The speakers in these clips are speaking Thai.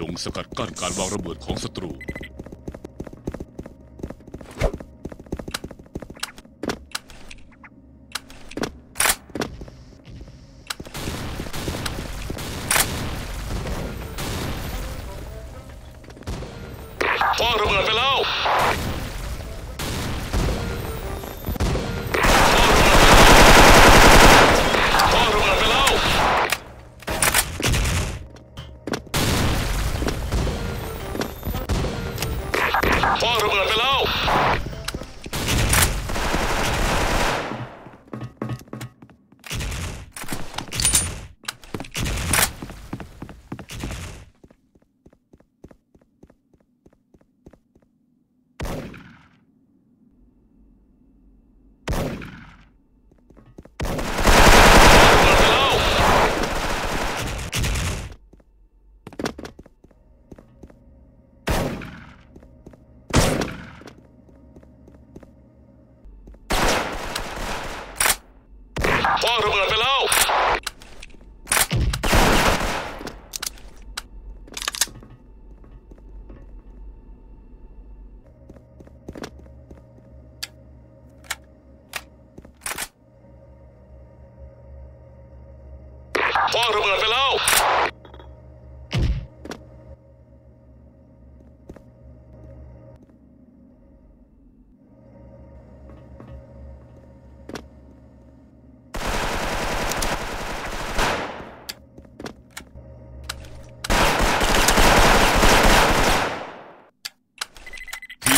จงสกัดกั้นการวางระเบิดของศัตรู Por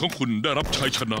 ของคุณได้รับชัยชนะ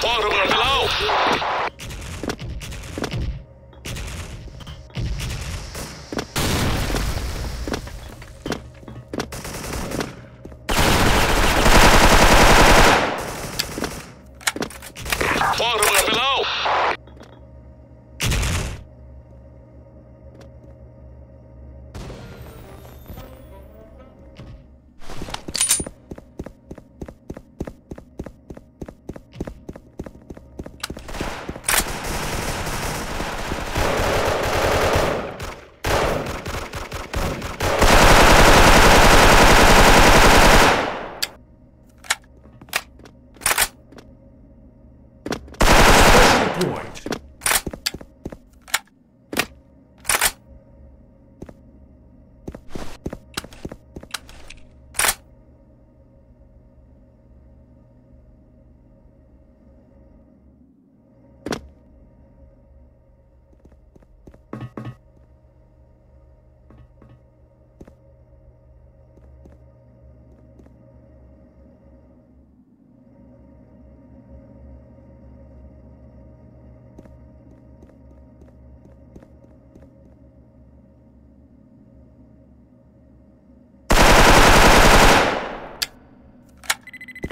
Fora o point.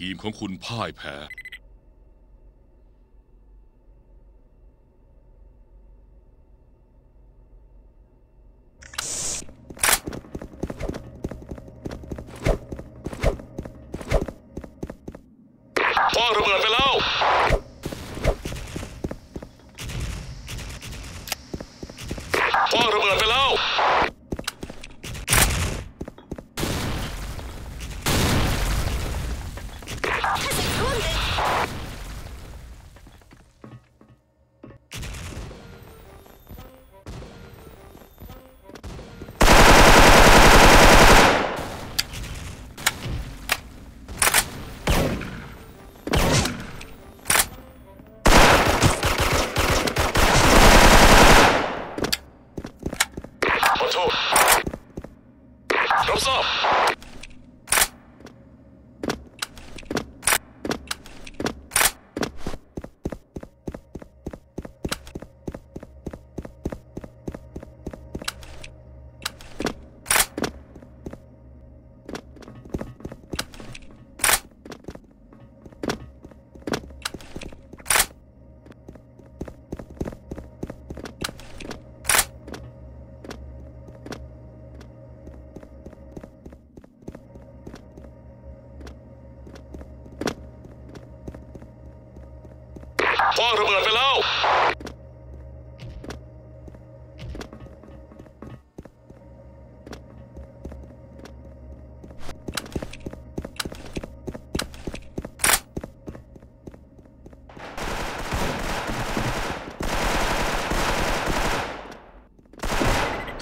ทีมของคุณพ่ายแพ้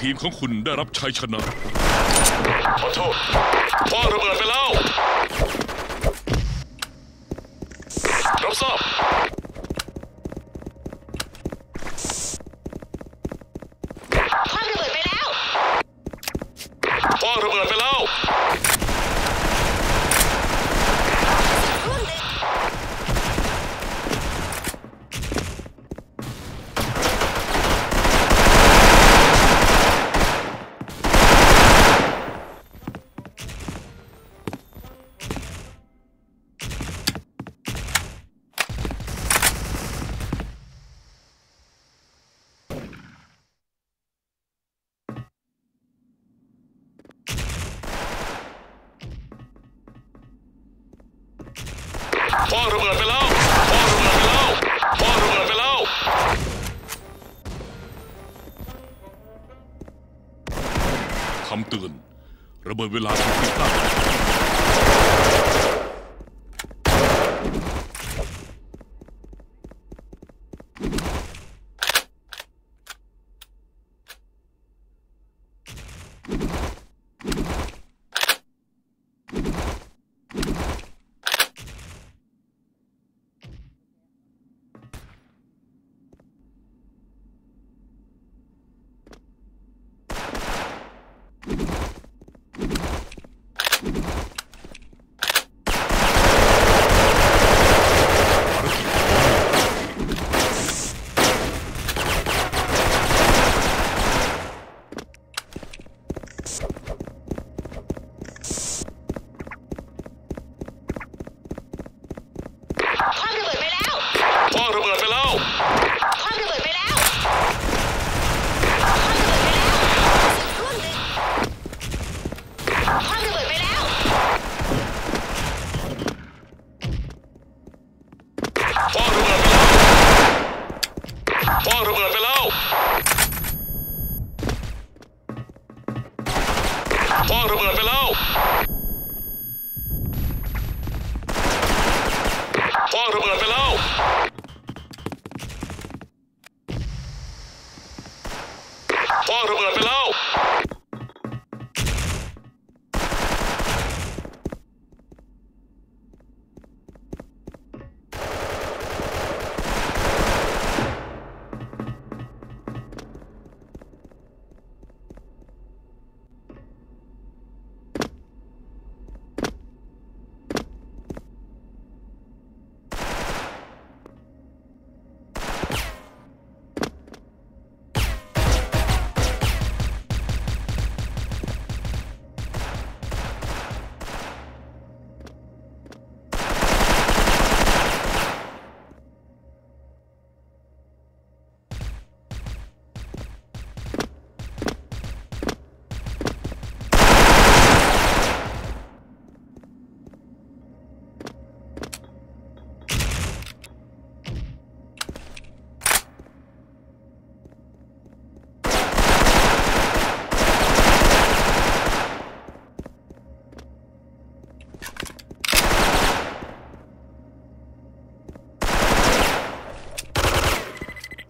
ทีมของคุณได้รับชัยชนะ ขอโทษพ่อระเบิดไปแล้วำเตือน ระเบิดเวลาถูกติดตั้ง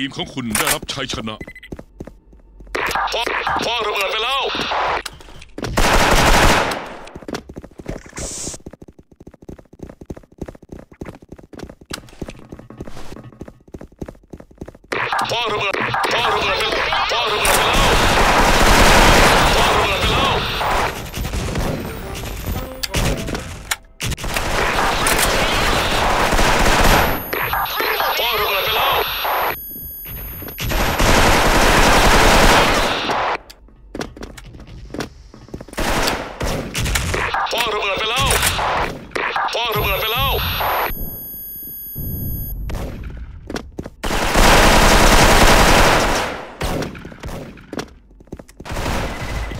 ทีมของคุณได้รับชัยชนะคว้าระเบิดไปแล้ว คว้าระเบิด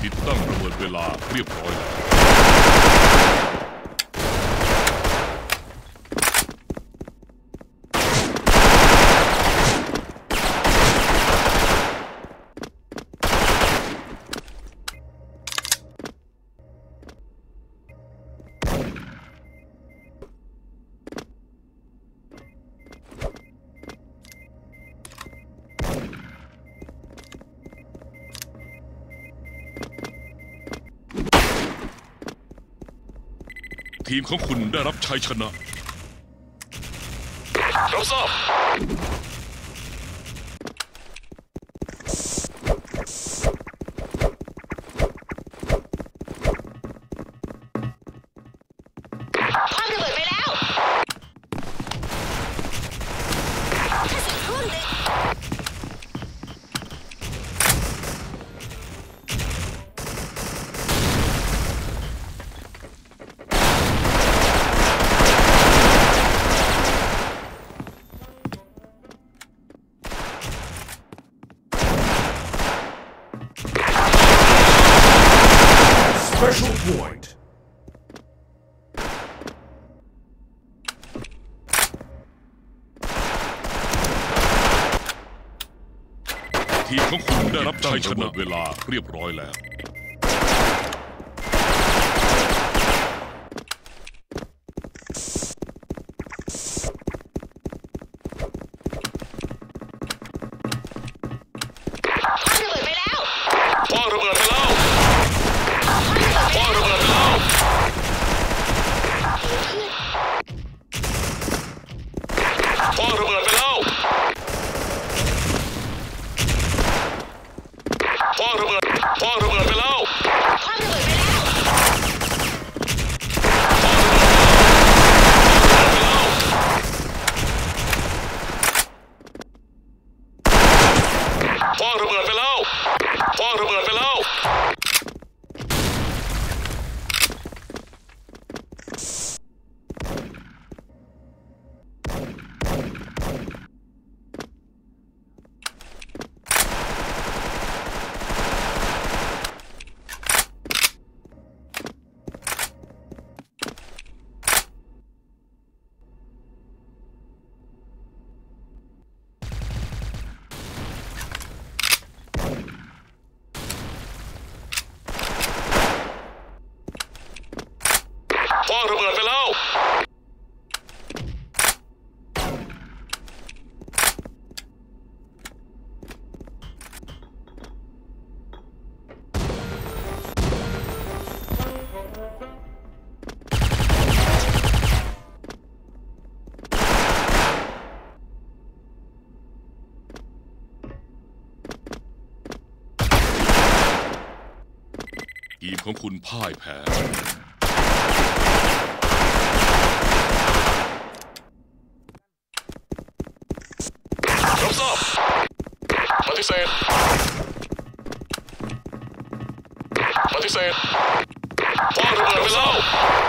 ติดตั้งระเบิดเวลาเรียบร้อยแล้ว ทีมของคุณได้รับชัยชนะรับทราบ ทีมของคุณได้รับชัยชนะเวลาเรียบร้อยแล้ว ของคุณพ่ายแพ้เรับทราบปฏิเสธปฏิเสธฟ้าระเบิดไปแล้ว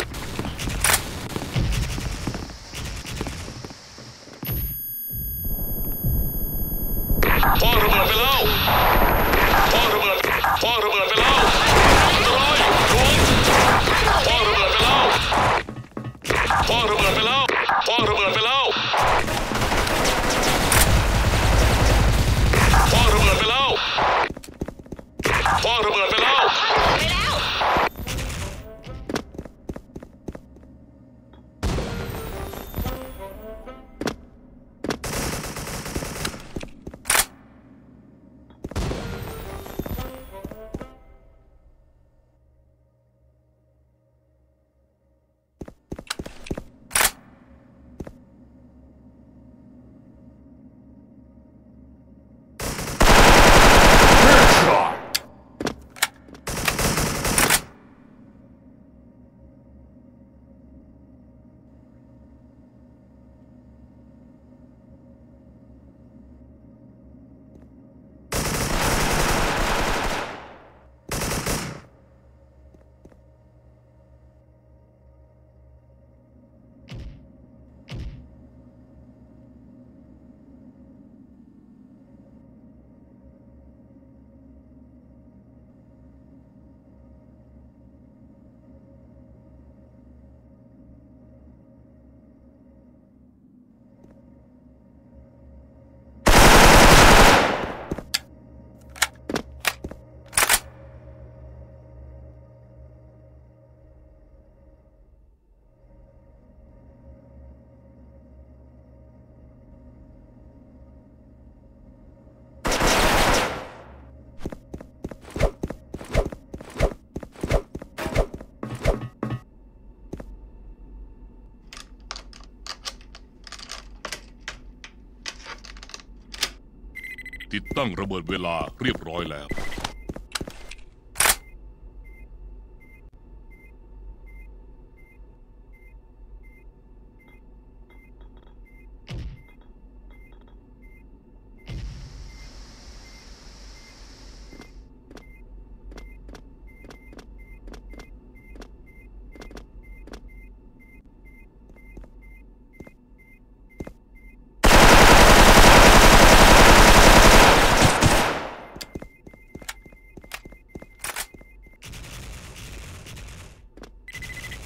ติดตั้งระเบิดเวลาเรียบร้อยแล้ว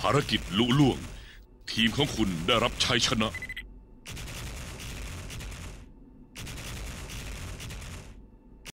ภารกิจลุล่วง ทีมของคุณได้รับชัยชนะ